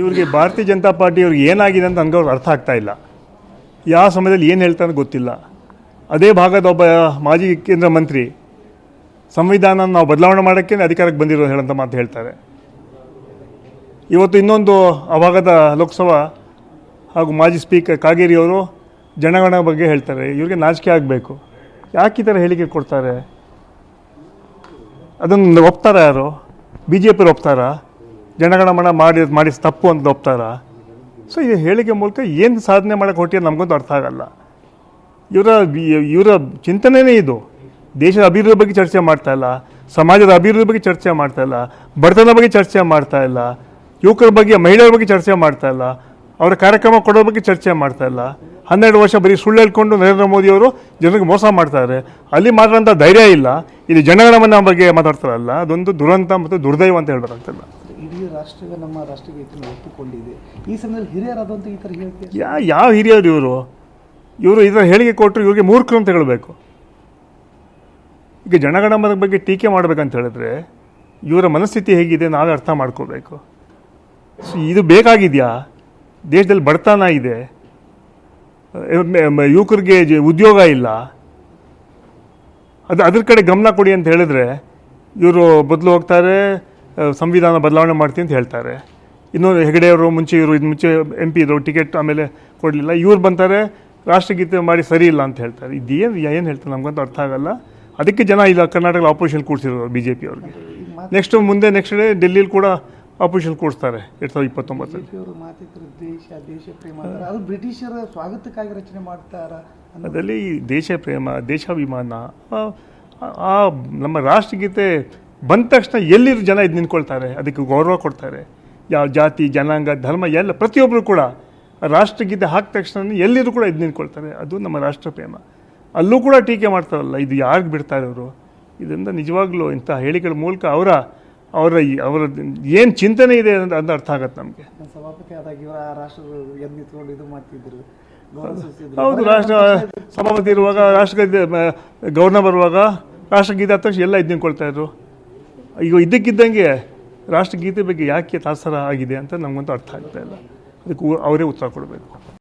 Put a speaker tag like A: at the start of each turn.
A: ಇವ್ರಿಗೆ ಭಾರತೀಯ ಜನತಾ ಪಾರ್ಟಿ ಅವ್ರಿಗೆ ಏನಾಗಿದೆ ಅಂತ ನನಗೆ ಅವ್ರಿಗೆ ಅರ್ಥ ಆಗ್ತಾ ಇಲ್ಲ. ಯಾವ ಸಮಯದಲ್ಲಿ ಏನು ಹೇಳ್ತಾರೆ ಗೊತ್ತಿಲ್ಲ. ಅದೇ ಭಾಗದ ಒಬ್ಬ ಮಾಜಿ ಕೇಂದ್ರ ಮಂತ್ರಿ, ಸಂವಿಧಾನ ನಾವು ಬದಲಾವಣೆ ಮಾಡೋಕ್ಕೆ ಅಧಿಕಾರಕ್ಕೆ ಬಂದಿರೋ ಹೇಳಂತ ಮಾತು ಹೇಳ್ತಾರೆ. ಇವತ್ತು ಇನ್ನೊಂದು ಆ ಭಾಗದ ಲೋಕಸಭಾ ಹಾಗೂ ಮಾಜಿ ಸ್ಪೀಕರ್ ಕಾಗೇರಿ ಅವರು ಜನಗಣ ಬಗ್ಗೆ ಹೇಳ್ತಾರೆ. ಇವ್ರಿಗೆ ನಾಚಿಕೆ ಆಗಬೇಕು. ಯಾಕೆ ಈ ಥರ ಹೇಳಿಕೆ ಕೊಡ್ತಾರೆ? ಅದನ್ನು ಒಪ್ತಾರ ಯಾರು? ಬಿ ಜೆ ಪಿರು ಒಪ್ತಾರಾ? ಜನಗಣಮನ ಮಾಡಿ ಮಾಡಿ ತಪ್ಪು ಅಂತ ಒಪ್ತಾರ? ಸೊ ಈ ಹೇಳಿಕೆ ಮೂಲಕ ಏನು ಸಾಧನೆ ಮಾಡಕ್ಕೆ ಹೊಟ್ಟಿ ನಮಗಂತೂ ಅರ್ಥ ಆಗಲ್ಲ. ಇವರ ಇವರ ಚಿಂತನೆಯೇ ಇದು. ದೇಶದ ಅಭಿವೃದ್ಧಿ ಬಗ್ಗೆ ಚರ್ಚೆ ಮಾಡ್ತಾ ಇಲ್ಲ. ಸಮಾಜದ ಅಭಿವೃದ್ಧಿ ಬಗ್ಗೆ ಚರ್ಚೆ ಮಾಡ್ತಾ ಇಲ್ಲ. ಬಡತನ ಬಗ್ಗೆ ಚರ್ಚೆ ಮಾಡ್ತಾ ಇಲ್ಲ. ಯುವಕರ ಬಗ್ಗೆ, ಮಹಿಳೆಯರ ಬಗ್ಗೆ ಚರ್ಚೆ ಮಾಡ್ತಾ ಇಲ್ಲ. ಅವರ ಕಾರ್ಯಕ್ರಮ ಕೊಡೋ ಬಗ್ಗೆ ಚರ್ಚೆ ಮಾಡ್ತಾ ಇಲ್ಲ. ಹನ್ನೆರಡು ವರ್ಷ ಬರೀ ಸುಳ್ಳು ಹೇಳ್ಕೊಂಡು ನರೇಂದ್ರ ಮೋದಿಯವರು ಜನರಿಗೆ ಮೋಸ ಮಾಡ್ತಾರೆ. ಅಲ್ಲಿ ಮಾತಾಡೋಂಥ ಧೈರ್ಯ ಇಲ್ಲ. ಇಲ್ಲಿ ಜನಗಣಮನ ಬಗ್ಗೆ ಮಾತಾಡ್ತಾರಲ್ಲ. ಅದೊಂದು ದುರಂತ ಮತ್ತು ದುರ್ದೈವ ಅಂತ ಹೇಳ್ಬೇಕಾಗ್ತಲ್ಲ
B: ಇಡೀ ರಾಷ್ಟ್ರವೇ ನಮ್ಮ ರಾಷ್ಟ್ರಗೀತೆಯನ್ನು ಒಪ್ಪಿಕೊಂಡಿದೆ. ಈ ಸಮಯದಲ್ಲಿ ಹಿರಿಯರಾದಂಥ ಈ ಥರ ಹೇಳಿಕೆ
A: ಯಾ, ಯಾವ ಹಿರಿಯರು ಇವರು? ಇವರು ಇದರ ಹೇಳಿಕೆ ಕೊಟ್ಟರು ಇವರಿಗೆ ಮೂರ್ಖರು ಅಂತ ಹೇಳಬೇಕು. ಈಗ ಜನಗಣಮದ ಬಗ್ಗೆ ಟೀಕೆ ಮಾಡಬೇಕಂತ ಹೇಳಿದ್ರೆ ಇವರ ಮನಸ್ಥಿತಿ ಹೇಗಿದೆ ನಾವೇ ಅರ್ಥ ಮಾಡ್ಕೋಬೇಕು ಸೊ ಇದು ಬೇಕಾಗಿದೆಯಾ? ದೇಶದಲ್ಲಿ ಬಡತನ ಇದೆ. ಯುವಕರಿಗೆ ಉದ್ಯೋಗ ಇಲ್ಲ. ಅದು, ಅದ್ರ ಕಡೆ ಗಮನ ಕೊಡಿ ಅಂತ ಹೇಳಿದ್ರೆ ಇವರು ಬದಲು ಹೋಗ್ತಾರೆ ಸಂವಿಧಾನ ಬದಲಾವಣೆ ಮಾಡ್ತೀನಿ ಅಂತ ಹೇಳ್ತಾರೆ. ಇನ್ನು ಹೆಗಡೆಯವರು ಮುಂಚೆ ಇವರು ಇದು ಮುಂಚೆ ಎಂ ಪಿ ಇದ್ರು ಟಿಕೆಟ್ ಆಮೇಲೆ ಕೊಡಲಿಲ್ಲ. ಇವ್ರು ಬಂತಾರೆ ರಾಷ್ಟ್ರಗೀತೆ ಮಾಡಿ ಸರಿ ಇಲ್ಲ ಅಂತ ಹೇಳ್ತಾರೆ. ಇದೇನು ಏನು ಹೇಳ್ತಾರೆ ನಮಗಂತೂ ಅರ್ಥ ಆಗಲ್ಲ. ಅದಕ್ಕೆ ಜನ ಇಲ್ಲ ಕರ್ನಾಟಕ ಆಪೋಸಿಷನ್ ಕೂಡಿಸಿರೋರು ಬಿ ಜೆ ಪಿ ಅವ್ರಿಗೆ. ನೆಕ್ಸ್ಟ್ ಮುಂದೆ ನೆಕ್ಸ್ಟ್ ಡೇ ಡೆಲ್ಲಿಲಿ ಕೂಡ ಆಪೋಸಿಷನ್ ಕೂಡಿಸ್ತಾರೆ ಎರಡು ಸಾವಿರದ ಇಪ್ಪತ್ತೊಂಬತ್ತರಲ್ಲಿ
B: ಅದು ಬ್ರಿಟಿಷರ ಸ್ವಾಗತಕ್ಕಾಗಿ ರಚನೆ ಮಾಡ್ತಾರ
A: ಅದರಲ್ಲಿ ದೇಶ ಪ್ರೇಮ ದೇಶಾಭಿಮಾನ ಆ ನಮ್ಮ ರಾಷ್ಟ್ರಗೀತೆ ಬಂದ ತಕ್ಷಣ ಎಲ್ಲಿರು ಜನ ಇದು ನಿಂತ್ಕೊಳ್ತಾರೆ? ಅದಕ್ಕೆ ಗೌರವ ಕೊಡ್ತಾರೆ. ಯಾವ ಜಾತಿ ಜನಾಂಗ ಧರ್ಮ ಎಲ್ಲ ಪ್ರತಿಯೊಬ್ಬರು ಕೂಡ ರಾಷ್ಟ್ರಗೀತೆ ಹಾಕಿದ ತಕ್ಷಣ ಎಲ್ಲಿರು ಕೂಡ ಇದು ನಿಂತ್ಕೊಳ್ತಾರೆ. ಅದು ನಮ್ಮ ರಾಷ್ಟ್ರ ಪ್ರೇಮ. ಅಲ್ಲೂ ಕೂಡ ಟೀಕೆ ಮಾಡ್ತಾರಲ್ಲ ಇದು ಯಾರಿಗೆ ಬಿಡ್ತಾರೆ ಅವರು ಇದರಿಂದ ನಿಜವಾಗ್ಲೂ ಇಂಥ ಹೇಳಿಕೆಗಳ ಮೂಲಕ ಅವರ ಅವರ ಅವರ ಏನು ಚಿಂತನೆ ಇದೆ ಅಂತ ಅರ್ಥ ಆಗತ್ತೆ ನಮಗೆ.
B: ಸಭಾಪತಿ ಆದಾಗ ಇವರ ಆ ರಾಷ್ಟ್ರದ ಎದ್ದು ನಿಂತ್ಕೊಂಡು ಇದು ಮಾಡ್ತಿದ್ರು.
A: ಹೌದು ರಾಷ್ಟ್ರ ಸಭಾಪತಿ ಇರುವಾಗ ರಾಷ್ಟ್ರಗೀತೆ ಗವರ್ನರ್ ಬರುವಾಗ ರಾಷ್ಟ್ರಗೀತೆ ತಕ್ಷಣ ಎಲ್ಲ ಇದು ನಿಂತ್ಕೊಳ್ತಾ ಇದ್ರು. ಈಗ ಇದ್ದಕ್ಕಿದ್ದಂಗೆ ರಾಷ್ಟ್ರಗೀತೆ ಬಗ್ಗೆ ಯಾಕೆ ತಾತ್ಸರ ಆಗಿದೆ ಅಂತ ನಮಗಂತೂ ಅರ್ಥ ಆಗ್ತಾ ಇಲ್ಲ. ಅದಕ್ಕೆ ಅವರೇ ಉತ್ತರ ಕೊಡಬೇಕು.